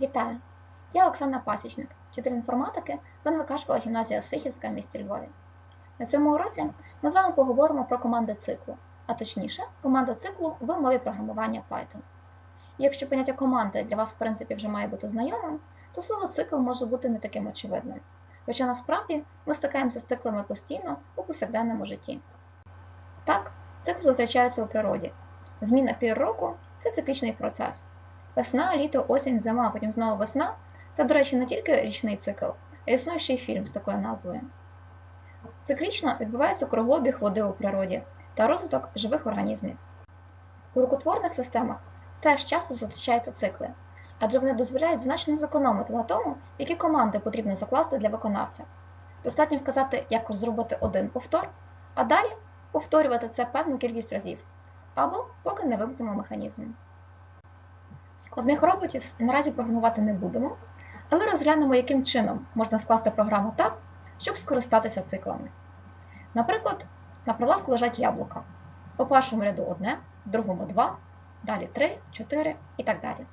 Вітаю! Я Оксана Пасічник, вчитель інформатики в НВК школа гімназія Сихівська в місті Львові. На цьому уроці ми з вами поговоримо про команди циклу, а точніше, команда циклу в мові програмування Python. Якщо поняття команди для вас в принципі вже має бути знайомим, то слово цикл може бути не таким очевидним. Хоча насправді ми стикаємося з циклами постійно у повсякденному житті. Так, цикл зустрічається у природі. Зміна пір року це циклічний процес. Весна, літо, осінь, зима, потім знову весна це, до речі, не тільки річний цикл, а існує ще й фільм з такою назвою. Циклічно відбувається кругообіг води у природі та розвиток живих організмів. У рукотворних системах теж часто зустрічаються цикли, адже вони дозволяють значно зекономити на тому, які команди потрібно закласти для виконавця. Достатньо вказати, як зробити один повтор, а далі повторювати це певну кількість разів, або поки не вимкнемо механізм. Складних роботів наразі програмувати не будемо, але розглянемо, яким чином можна скласти програму так, щоб скористатися циклами. Наприклад, на прилавку лежать яблука. У першому ряду одне, в другому два, далі три, чотири і так далі.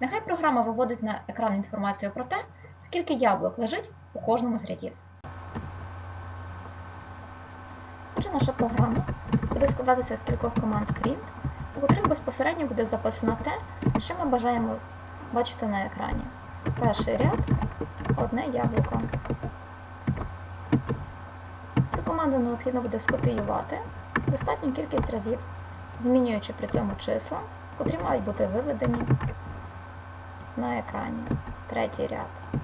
Нехай програма виводить на екран інформацію про те, скільки яблук лежить у кожному з рядів. Отже, наша програма буде складатися з кількох команд print, у безпосередньо буде записано те, що ми бажаємо бачити на екрані. Перший ряд одне яблуко. Цю команду необхідно буде скопіювати достатню кількість разів, змінюючи при цьому числа, котрі мають бути виведені на екрані. Третій ряд.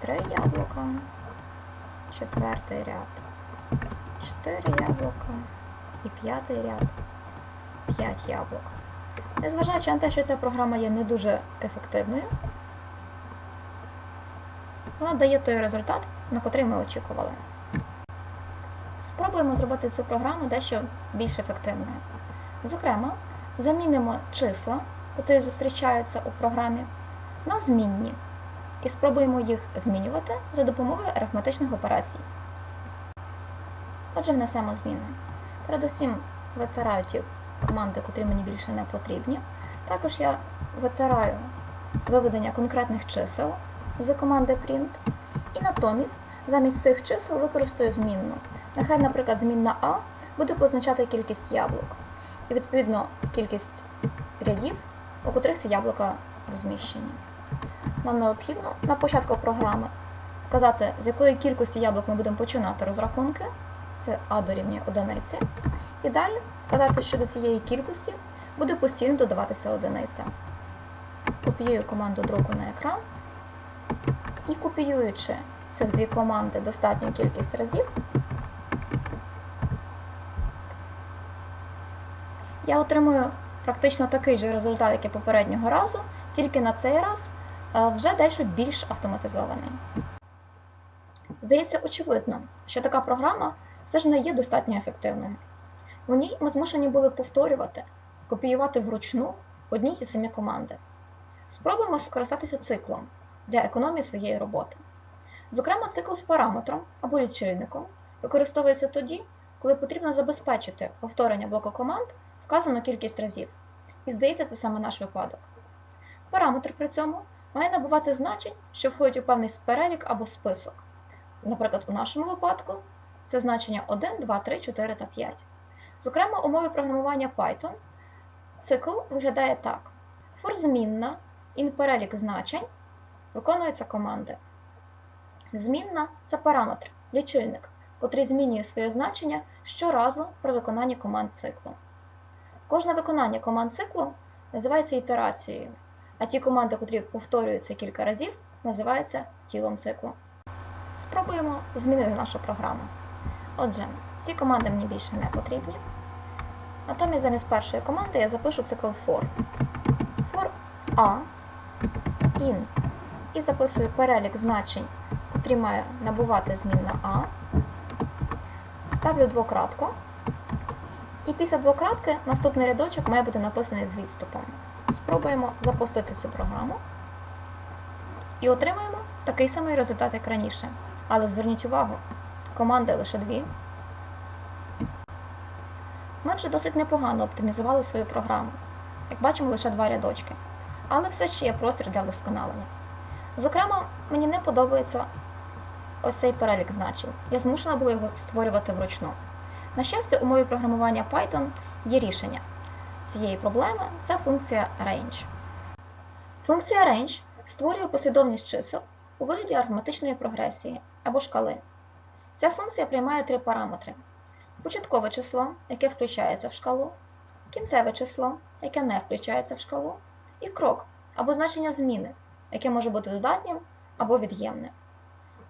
Три яблука. Четвертий ряд. Чотири яблука. І п'ятий ряд. 5 яблук. Незважаючи на те, що ця програма є не дуже ефективною, вона дає той результат, на котрий ми очікували. Спробуємо зробити цю програму дещо більш ефективною. Зокрема, замінимо числа, які зустрічаються у програмі, на змінні і спробуємо їх змінювати за допомогою арифметичних операцій. Отже, внесемо зміни. Передусім витираю ті команди, котрі мені більше не потрібні. Також я витираю виведення конкретних чисел з команди print. І натомість замість цих чисел використаю змінну. Нехай, наприклад, змінна А буде позначати кількість яблук. І відповідно кількість рядів, у котрих ці яблука розміщені. Нам необхідно на початку програми вказати, з якої кількості яблук ми будемо починати розрахунки. Це А дорівнює одиниці. І далі вказати, що до цієї кількості буде постійно додаватися одиниця. Копіюю команду друку на екран і копіюючи цих дві команди достатню кількість разів, я отримую практично такий же результат, як і попереднього разу, тільки на цей раз е, вже дещо більш автоматизований. Здається, очевидно, що така програма все ж не є достатньо ефективною. В ній ми змушені були повторювати, копіювати вручну одні й ті самі команди. Спробуємо скористатися циклом для економії своєї роботи. Зокрема, цикл з параметром або лічильником використовується тоді, коли потрібно забезпечити повторення блоку команд вказану кількість разів. І здається, це саме наш випадок. Параметр при цьому має набувати значень, що входять у певний перелік або список. Наприклад, у нашому випадку це значення 1, 2, 3, 4 та 5. Зокрема, у мові програмування Python цикл виглядає так: for змінна перелік значень виконуються команди. Змінна це параметр, лічильник, котрий змінює своє значення щоразу при виконанні команд циклу. Кожне виконання команд циклу називається ітерацією, а ті команди, котрі повторюються кілька разів, називаються тілом циклу. Спробуємо змінити нашу програму. Отже, ці команди мені більше не потрібні. Натомість замість першої команди я запишу цикл for. For A in і записую перелік значень, котрі має набувати змінна А. Ставлю двокрапку. І після двокрапки наступний рядочок має бути написаний з відступом. Спробуємо запустити цю програму і отримаємо такий самий результат, як раніше. Але зверніть увагу, команди лише дві. Ми вже досить непогано оптимізували свою програму. Як бачимо, лише два рядочки. але все ще є простір для вдосконалення. Зокрема, мені не подобається ось цей перелік значень. Я змушена була його створювати вручну. На щастя, у мові програмування Python є рішення цієї проблеми це функція range. Функція range створює послідовність чисел у вигляді арифметичної прогресії або шкали. Ця функція приймає три параметри: початкове число, яке включається в шкалу, кінцеве число, яке не включається в шкалу, і крок або значення зміни, яке може бути додатнім або від'ємним.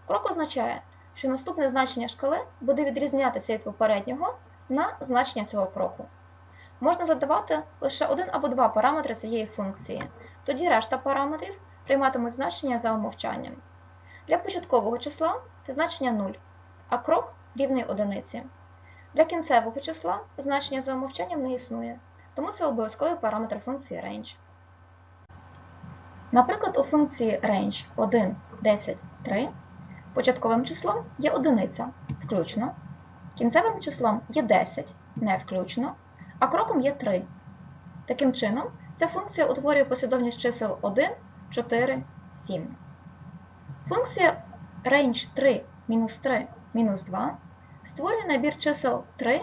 Крок означає, що наступне значення шкали буде відрізнятися від попереднього на значення цього кроку. Можна задавати лише один або два параметри цієї функції, тоді решта параметрів прийматимуть значення за умовчанням. Для початкового числа це значення 0, а крок рівний одиниці. Для кінцевого числа значення за умовчанням не існує, тому це обов'язковий параметр функції range. Наприклад, у функції range 1, 10, 3 початковим числом є одиниця включно, кінцевим числом є 10 не включно, а кроком є 3. Таким чином, ця функція утворює послідовність чисел 1, 4, 7. Функція range 3 мінус 3 мінус 2 створює набір чисел 3,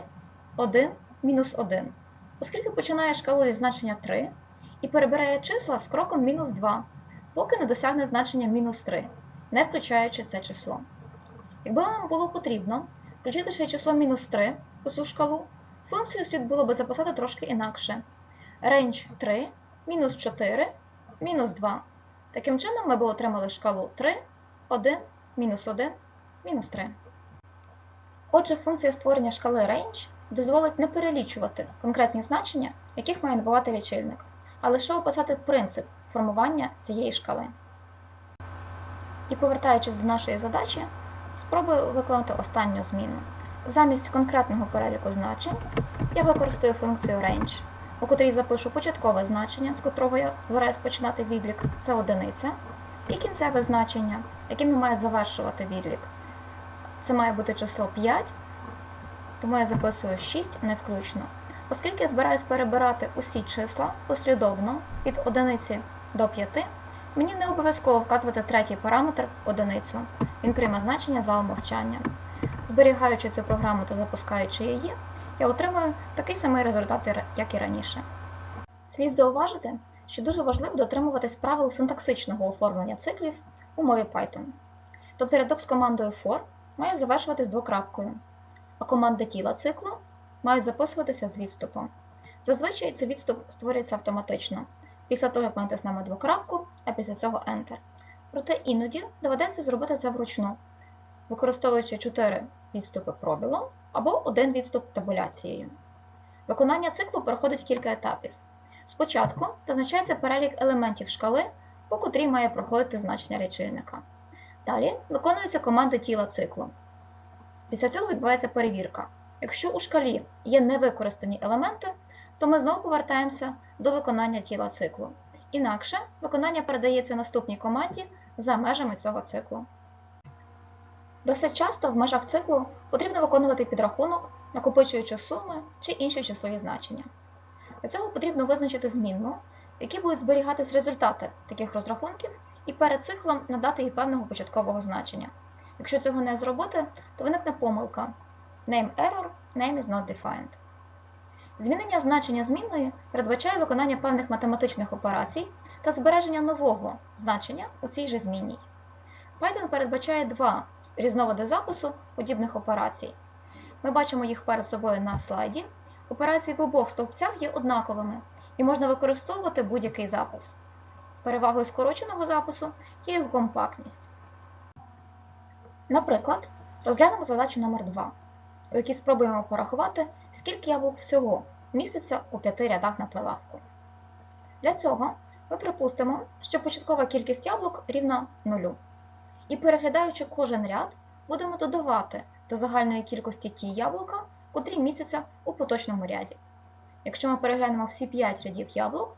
1, мінус 1, оскільки починає шкалою з значення 3 і перебирає числа з кроком мінус 2, поки не досягне значення мінус 3, не включаючи це число. Якби нам було потрібно включити ще число мінус 3 у цю шкалу, функцію слід було би записати трошки інакше. Range 3 мінус 4 мінус 2. Таким чином ми б отримали шкалу 3, 1, мінус 1, мінус 3. Отже, функція створення шкали range дозволить не перелічувати конкретні значення, яких має набувати лічильник, а лише описати принцип формування цієї шкали. І повертаючись до нашої задачі, спробую виконати останню зміну. Замість конкретного переліку значень я використаю функцію range, у котрій запишу початкове значення, з котрого я збираюсь починати відлік, це одиниця, і кінцеве значення, яким я маю завершувати відлік. Це має бути число 5, тому я записую 6 не включно. Оскільки я збираюсь перебирати усі числа послідовно від одиниці до 5, мені не обов'язково вказувати третій параметр одиницю. Він прийме значення за умовчанням. Зберігаючи цю програму та запускаючи її, я отримую такий самий результат, як і раніше. Слід зауважити, що дуже важливо дотримуватись правил синтаксичного оформлення циклів у мові Python. Тобто рядок з командою for має завершуватись двокрапкою, а команди тіла циклу мають записуватися з відступом. Зазвичай цей відступ створюється автоматично, після того, як ми натиснемо двокрапку, а після цього Enter. Проте іноді доведеться зробити це вручну, використовуючи 4 відступи пробілом або один відступ табуляцією. Виконання циклу проходить кілька етапів. Спочатку визначається перелік елементів шкали, по котрій має проходити значення лічильника. Далі виконуються команди тіла циклу. Після цього відбувається перевірка. Якщо у шкалі є невикористані елементи, то ми знову повертаємося до виконання тіла циклу. Інакше виконання передається наступній команді за межами цього циклу. Досить часто в межах циклу потрібно виконувати підрахунок, накопичуючи суми чи інші числові значення. Для цього потрібно визначити змінну, в якій будуть зберігатись результати таких розрахунків, і перед циклом надати їй певного початкового значення. Якщо цього не зробити, то виникне помилка name error, name is not defined. Змінення значення змінної передбачає виконання певних математичних операцій та збереження нового значення у цій же змінній. Python передбачає два різновиди запису подібних операцій. Ми бачимо їх перед собою на слайді. Операції в обох стовпцях є однаковими і можна використовувати будь-який запис. Перевагою скороченого запису є його компактність. Наприклад, розглянемо задачу номер 2 у якій спробуємо порахувати, скільки яблук всього міститься у п'яти рядах на прилавку. Для цього ми припустимо, що початкова кількість яблук рівна 0. І переглядаючи кожен ряд, будемо додавати до загальної кількості ті яблука, котрі містяться у поточному ряді. Якщо ми переглянемо всі 5 рядів яблук,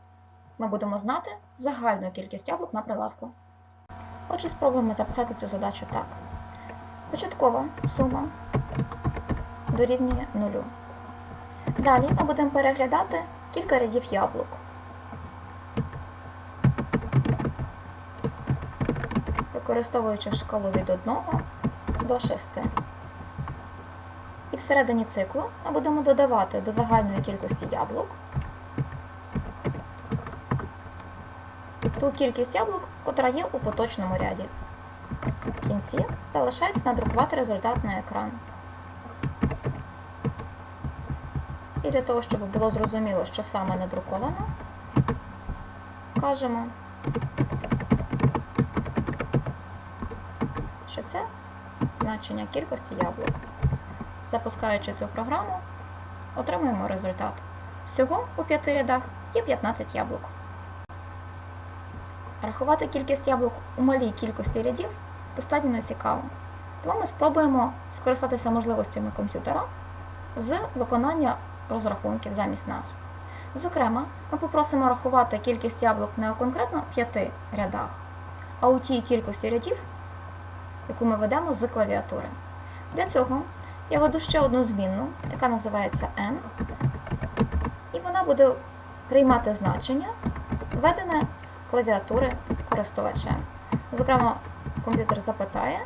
ми будемо знати загальну кількість яблук на прилавку. Отже, спробуємо записати цю задачу так. Початкова сума дорівнює нулю. Далі ми будемо переглядати кілька рядів яблук. Використовуючи шкалу від 1 до 6. І всередині циклу ми будемо додавати до загальної кількості яблук. Ту кількість яблук, котра є у поточному ряді. В кінці залишається надрукувати результат на екран. І для того, щоб було зрозуміло, що саме надруковано, кажемо, що це значення кількості яблук. Запускаючи цю програму, отримуємо результат. Всього у п'яти рядах є 15 яблук. Рахувати кількість яблук у малій кількості рядів достатньо нецікаво. Тому ми спробуємо скористатися можливостями комп'ютера з виконання розрахунків замість нас. Зокрема, ми попросимо рахувати кількість яблук не у конкретно п'яти рядах, а у тій кількості рядів, яку ми ведемо з клавіатури. Для цього я веду ще одну змінну, яка називається n, і вона буде приймати значення, введене клавіатури користувачем. Зокрема, комп'ютер запитає,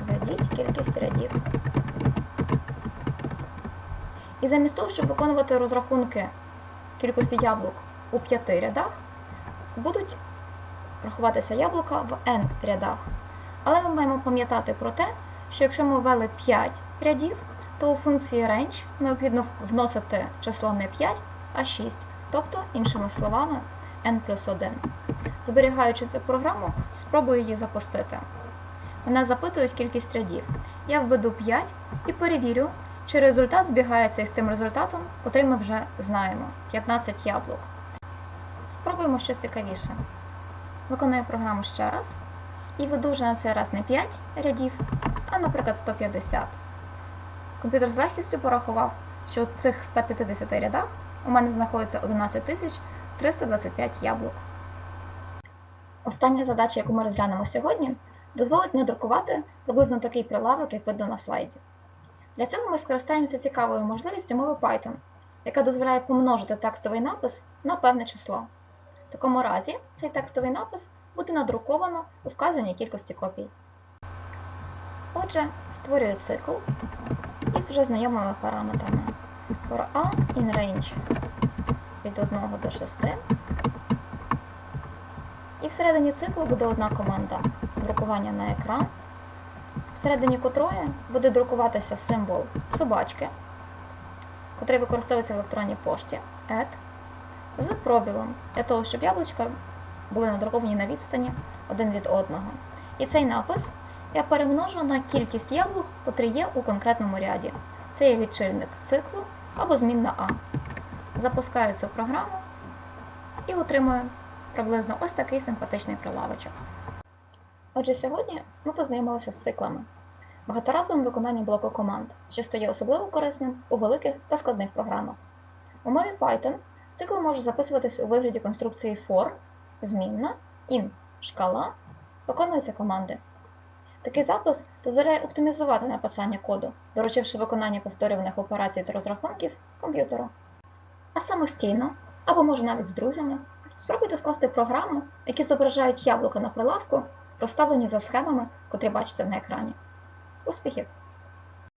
введіть кількість рядів. І замість того, щоб виконувати розрахунки кількості яблук у п'яти рядах, будуть рахуватися яблука в n рядах. Але ми маємо пам'ятати про те, що якщо ми ввели 5 рядів, то у функції range необхідно вносити число не 5, а 6, тобто, іншими словами, n плюс 1. Зберігаючи цю програму, спробую її запустити. Мене запитують кількість рядів. Я введу 5 і перевірю, чи результат збігається із тим результатом, котрий ми вже знаємо 15 яблук. Спробуємо щось цікавіше. Виконую програму ще раз і веду вже на цей раз не 5 рядів, а, наприклад, 150. Комп'ютер з легкістю порахував, що в цих 150 рядах у мене знаходиться 11 325 яблук. Остання задача, яку ми розглянемо сьогодні, дозволить надрукувати приблизно такий прилавок, як видно на слайді. Для цього ми скористаємося цікавою можливістю мови Python, яка дозволяє помножити текстовий напис на певне число. В такому разі цей текстовий напис буде надруковано у вказаній кількості копій. Отже, створюю цикл із вже знайомими параметрами for a in range від 1 до 6. І всередині циклу буде одна команда друкування на екран, всередині котрої буде друкуватися символ собачки, котрий використовується в електронній пошті add, з пробілом для того, щоб яблучка були надруковані на відстані один від одного. І цей напис я перемножу на кількість яблук, котрі є у конкретному ряді. Це є лічильник циклу або змінна А. Запускаю цю програму і отримую приблизно ось такий симпатичний прилавочок. Отже, сьогодні ми познайомилися з циклами, багаторазовим виконанням блоку команд, що стає особливо корисним у великих та складних програмах. У мові Python цикл може записуватись у вигляді конструкції for, змінна, in, шкала, виконуються команди. Такий запис дозволяє оптимізувати написання коду, доручивши виконання повторюваних операцій та розрахунків комп'ютеру. А самостійно, або може навіть з друзями, спробуйте скласти програми, які зображають яблука на прилавку, розставлені за схемами, котрі бачите на екрані. Успіхів!